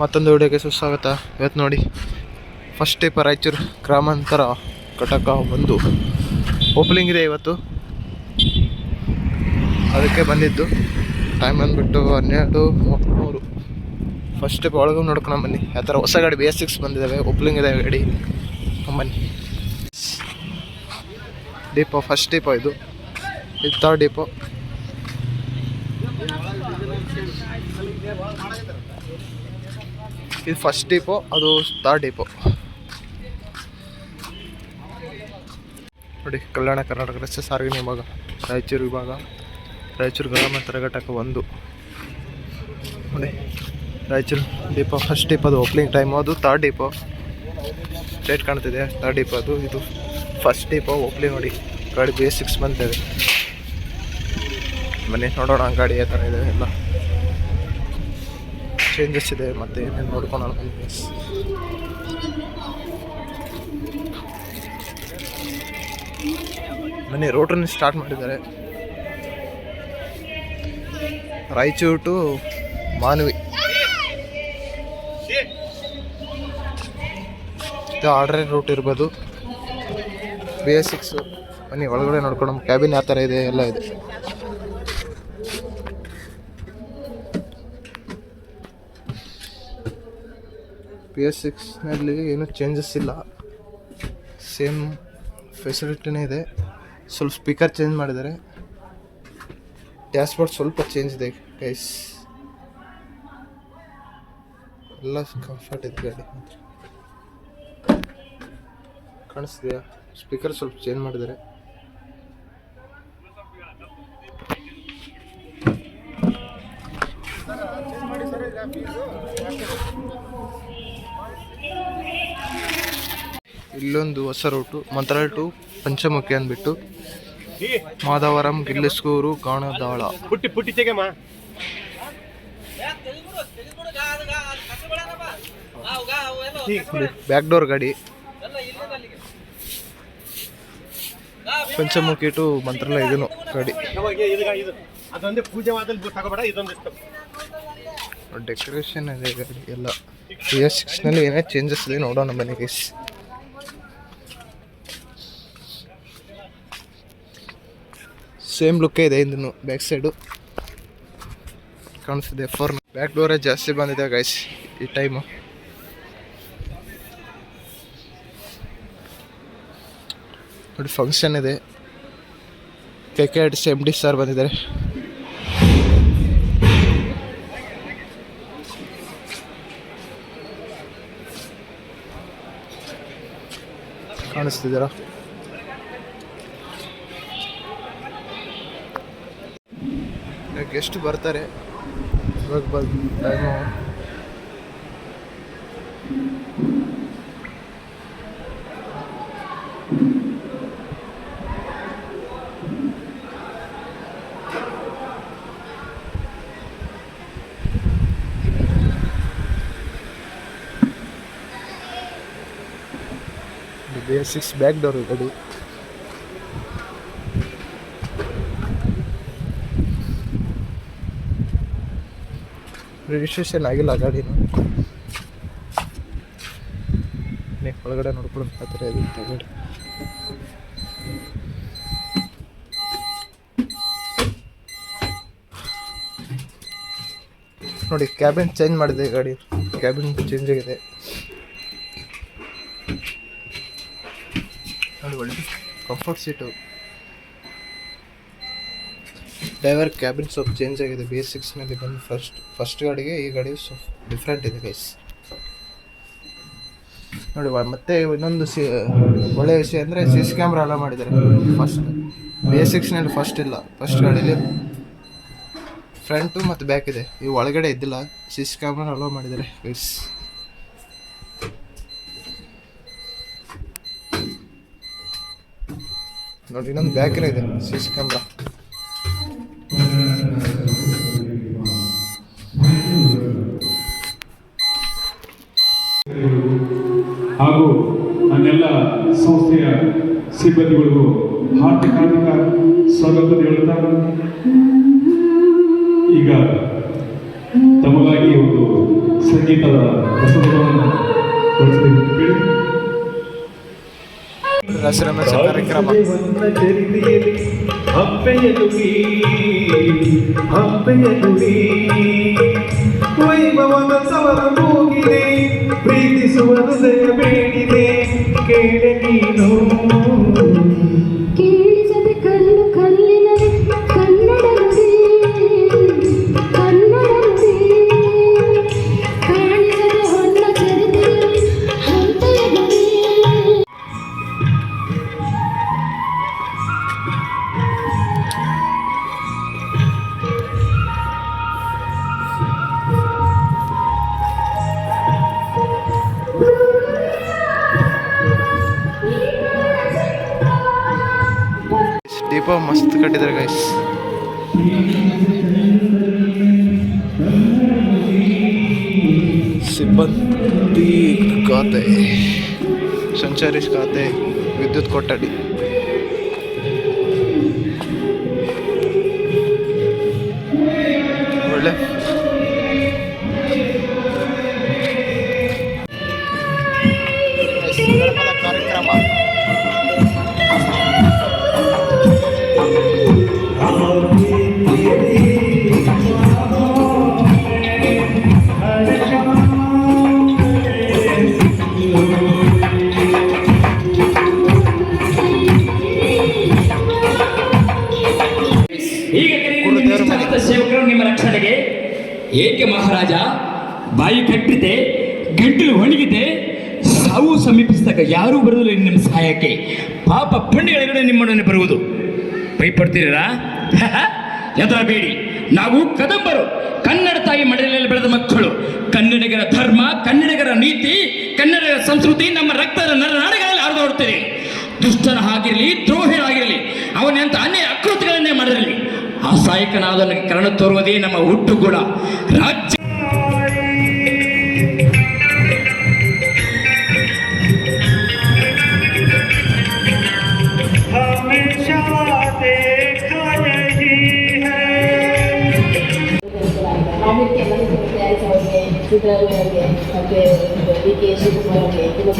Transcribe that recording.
ಮತ್ತೊಂದು ವಿಡಿಯೋಗೆ ಸುಸ್ವಾಗತ. ಇವತ್ತು ನೋಡಿ ಫಸ್ಟ್ ಪೇಪರ್ ರಾಯಚೂರು ಗ್ರಾಮಾಂತರ ಘಟಕ ಒಂದು ಓಪನಿಂಗ್ ಇದೆ ಇವತ್ತು. ಅದಕ್ಕೆ ಬಂದಿದ್ದು ಟೈಮ್ ಬಂದುಬಿಟ್ಟು ಹನ್ನೆರಡು ಮೂರು ಫಸ್ಟ್ ಟೈಪ್ ಒಳಗೆ ನೋಡ್ಕೊಂಡು ಬನ್ನಿ. ಆ ಥರ ಹೊಸ ಗಾಡಿ ಬಿ ಎಸ್ ಸಿಕ್ಸ್ ಬಂದಿದ್ದಾವೆ ಓಪನಿಂಗ್ ಇದೆ ಗಾಡಿ ಬನ್ನಿ. ಡಿಪೋ ಫಸ್ಟ್ ಡಿಪೋ ಇದು. ಇದು ಥರ್ಡ್ ಡಿಪೋ ಇದು ಫಸ್ಟ್ ಡಿಪೋ ಅದು ಥರ್ಡ್ ಡಿಪೋ ನೋಡಿ, ಕಲ್ಯಾಣ ಕರ್ನಾಟಕ ರಸ್ತೆ ಸಾರಿಗೆ ವಿಭಾಗ ರಾಯಚೂರು ವಿಭಾಗ, ರಾಯಚೂರು ಗ್ರಾಮಾಂತರ ಘಟಕ ಒಂದು. ನೋಡಿ, ರಾಯಚೂರು ಡಿಪೋ ಫಸ್ಟ್ ಡಿಪೋ ಅದು ಓಪನಿಂಗ್ ಟೈಮ್ ಅದು ಥರ್ಡ್ ಡಿಪೋ ಡೇಟ್ ಕಾಣ್ತಿದೆ ಥರ್ಡ್ ಡಿಪೋ ಅದು, ಇದು ಫಸ್ಟ್ ಡಿಪೋ ಓಪನಿಂಗ್ ನೋಡಿ, ಗಾಡಿ ಬಿ ಎಸ್ ಸಿಕ್ಸ್ ಇದೆ ಮನೆ ನೋಡೋಣ, ಗಾಡಿ ಯಾವ ಥರ ಇದೆ ಎಲ್ಲ. ಚೇಂಜಸ್ ಇದೆ ಮತ್ತೆ ಏನೇನು ನೋಡ್ಕೊಳೋಣ. ಬನ್ನಿ ಮನೆ ರೋಟ್ರನ್ನ ಸ್ಟಾರ್ಟ್ ಮಾಡಿದ್ದಾರೆ. ರಾಯಚೂರು ಟು ಮಾನವಿ. ಇದು ಆರ್ಡ್ರೆ ರೂಟ್ ಇರ್ಬೋದು. ಬಿ ಎಸ್ ಸಿಕ್ಸು ಬನ್ನಿ, ಒಳಗಡೆ ನೋಡ್ಕೊಂಡು ಕ್ಯಾಬಿನ್ ಯಾವ ಥರ ಇದೆ, ಎಲ್ಲ ಇದೆ. ಪಿ ಎಸ್ ಸಿಕ್ಸ್ನಲ್ಲಿ ಏನೂ ಚೇಂಜಸ್ ಇಲ್ಲ. ಸೇಮ್ ಫೆಸಿಲಿಟಿನೇ ಇದೆ. ಸ್ವಲ್ಪ ಸ್ಪೀಕರ್ ಚೇಂಜ್ ಮಾಡಿದ್ದಾರೆ. ಡ್ಯಾಶ್ಬೋರ್ಡ್ ಸ್ವಲ್ಪ ಚೇಂಜ್ ಇದೆ ಗೈಸ್ ಎಲ್ಲ ಕಂಫರ್ಟ್ ಇದೆ ಗಾಡಿ ಕಾಣಿಸ್ತಿದೆಯಾ? ಸ್ಪೀಕರ್ ಸ್ವಲ್ಪ ಚೇಂಜ್ ಮಾಡಿದ್ದಾರೆ. ಇಲ್ಲೊಂದು ಹೊಸ ರೂಟು ಮಂತ್ರಾಲ್ ಟು ಪಂಚಮುಖಿ ಅಂದ್ಬಿಟ್ಟು ಮಾಧವರಂ ಗಿಲ್ಲಿಸ್ಕೂರು ಗಾಣದಾಳ. ಪುಟ್ಟಿ ಪುಟ್ಟಿ ತೆಗೆಮ್ಮ ಬ್ಯಾಕ್ ಡೋರ್ ಗಾಡಿ. ಪಂಚಮುಖಿ ಟು ಮಂತ್ರಾಲಯ ಇದನ್ನು ಗಾಡಿ. ಅದೊಂದೇ ಪೂಜೆ ಮಾದಲ್ಲಿ ತಗೋಬೇಡ ಇದೊಂದಿಷ್ಟು. ಡೆಕೋರೇಷನ್ ಇದೆ ಗಾಡಿ ಎಲ್ಲ. ಎಸ್ ಸಿಕ್ಸ್ನಲ್ಲಿ ಏನೇ ಚೇಂಜಸ್ ಇದೆ ನೋಡೋಣ ಬನ್ನಿ ಗೈಸ್ ಸೇಮ್ ಲುಕ್ಕೇ ಇದೆ ಇದನ್ನು ಬ್ಯಾಕ್ ಸೈಡು ಕಾಣಿಸ್ತಿದೆ ಫೋರ್ ಬ್ಯಾಕ್ ಡೋರೇ ಜಾಸ್ತಿ ಬಂದಿದೆ ಗೈಸ್ ಈ ಟೈಮು ನೋಡಿ ಫಂಕ್ಷನ್ ಇದೆ. ಕೆ ಕೆ ಎಡ್ ಡಿ ಸರ್ ಬಂದಿದ್ದಾರೆ. ಕಾಣಿಸ್ತಿದ್ದೀರಾ ಗೆಸ್ಟ್ ಬರ್ತಾರೆ. ಇವಾಗ ಬಂದು time B six back door ಗಾಡಿ ರಿಜಿಸ್ಟ್ರೇಷನ್ ಆಗಿಲ್ಲ ಗಾಡಿನ ನೀ ಒಳಗಡೆ ನೋಡ್ಕೊಂಡು ಇದೆ ಗಾಡಿ ನೋಡಿ ಕ್ಯಾಬಿನ್ ಚೇಂಜ್ ಮಾಡಿದೆ ಗಾಡಿ. ಕ್ಯಾಬಿನ್ ಚೇಂಜ್ ಆಗಿದೆ ನೋಡಿ ಒಳ್ಳೆ ಕಂಫರ್ಟ್ ಸೀಟು ಡ್ರೈವರ್ ಕ್ಯಾಬಿನ್ ಸ್ವಲ್ಪ ಚೇಂಜ್ ಆಗಿದೆ. ಬಿ ಎಸ್ ಸಿಕ್ಸ್ನಲ್ಲಿ ಬಂದು ಫಸ್ಟ್ ಫಸ್ಟ್ ಗಾಡಿಗೆ ಈ ಗಾಡಿ ಸ್ವಲ್ಪ ಡಿಫ್ರೆಂಟ್ ಇದೆ ಗೈಸ್ ನೋಡಿ ಮತ್ತೆ ಇನ್ನೊಂದು ಸಿ ಒಳ್ಳೆಯ ವಿಷಯ ಅಂದರೆ ಸಿ ಸಿ ಕ್ಯಾಮ್ರಾ ಅಲೋ ಮಾಡಿದ್ದಾರೆ. ಫಸ್ಟ್ ಬೇಸಿಕ್ಸ್ನಲ್ಲಿ ಫಸ್ಟ್ ಇಲ್ಲ. ಫಸ್ಟ್ ಗಾಡೀಲಿ ಫ್ರಂಟು ಮತ್ತು ಬ್ಯಾಕ್ ಇದೆ. ಈ ಒಳಗಡೆ ಇದ್ದಿಲ್ಲ. ಸಿ ಸಿ ಕ್ಯಾಮ್ರಾ ಅಲೋ ಮಾಡಿದ್ದಾರೆ ಗೈಸ್ ನೋಡಿ ಇನ್ನೊಂದು ಬ್ಯಾಕಿನ ಇದೆ. ಸಿ ಸಿ ಕ್ಯಾಮ್ರಾ ಹಾಗೂ ನನ್ನೆಲ್ಲ ಸಂಸ್ಥೆಯ ಸಿಬ್ಬಂದಿಗಳಿಗೂ ಹಾರ್ದಿಕ ಹಾರ್ದಿಕ ಸ್ವಾಗತ ಹೇಳುತ್ತಾ, ಈಗ ತಮಗಾಗಿ ಒಂದು ಸಂಗೀತ ಸಂಗೀತದ ಪ್ರಸಂಗವನ್ನು ಬಳಸ್ತೀನಿ ರಸರಮಸ ಕಾರ್ಯಕ್ರಮ. ವೈಭವದ ಸವರ ಹೋಗಿದೆ ಪ್ರೀತಿಸುವ ಹೃದಯ ಬೇಡಿದೆ ಕೇಳೆ ನೀನು. ದೀಪ ಮಸ್ತ್ ಕಟ್ಟಿದ್ದಾರೆ ಗೈಸ್ ಸಿಬ್ಬಂದಿ ಖಾತೆ ಸಂಚಾರಿ ಖಾತೆ ವಿದ್ಯುತ್ ಕೊಠಡಿ ಒಳ್ಳೆ ಕಾರ್ಯಕ್ರಮ ಏಕೆ ಮಹಾರಾಜ? ಬಾಯಿ ಕಟ್ಟಿದೆ, ಗಂಟಲು ಒಣಗಿದೆ, ಸಾವು ಸಮೀಪಿಸಿದಾಗ ಯಾರೂ ಬರುವುದಿಲ್ಲ ನಿಮ್ಮ ಸಹಾಯಕ್ಕೆ. ಪಾಪ ಪುಣ್ಯಗಳೆಗಡೆ ನಿಮ್ಮೊಡನೆ ಬರುವುದು. ಭಯಪಡ್ತೀರಾ ಬೇಡಿ. ನಾವು ಕದಂಬರು, ಕನ್ನಡ ತಾಯಿ ಮಡಿಲಲ್ಲಿ ಬೆಳೆದ ಮಕ್ಕಳು. ಕನ್ನಡಿಗರ ಧರ್ಮ, ಕನ್ನಡಿಗರ ನೀತಿ, ಕನ್ನಡಿಗರ ಸಂಸ್ಕೃತಿ, ನಮ್ಮ ರಕ್ತದ ನರನಾಡುಗಳಲ್ಲಿ ಹರಿದೋಡ್ತೀರಿ ದುಷ್ಟನ ಹಾಗಿರಲಿ ದ್ರೋಹಿಯಾಗಿರಲಿ ಅಸಹಾಯಕನಾದವನಿಗೆ ಕರ್ಣ ತೋರುವುದೇ ನಮ್ಮ ಹುಟ್ಟು ಕೂಡ ರಾಜ್ಯ ಆಮೇಲೆ ತಯಾರಿಸಿ ಅವರಿಗೆ ಸಿದ್ದರಾಮಯ್ಯ ಅವರಿಗೆ ಮತ್ತು ಡಿ ಕೆ ಶಿವಕುಮಾರ್ ಅವರಿಗೆ ತುಂಬ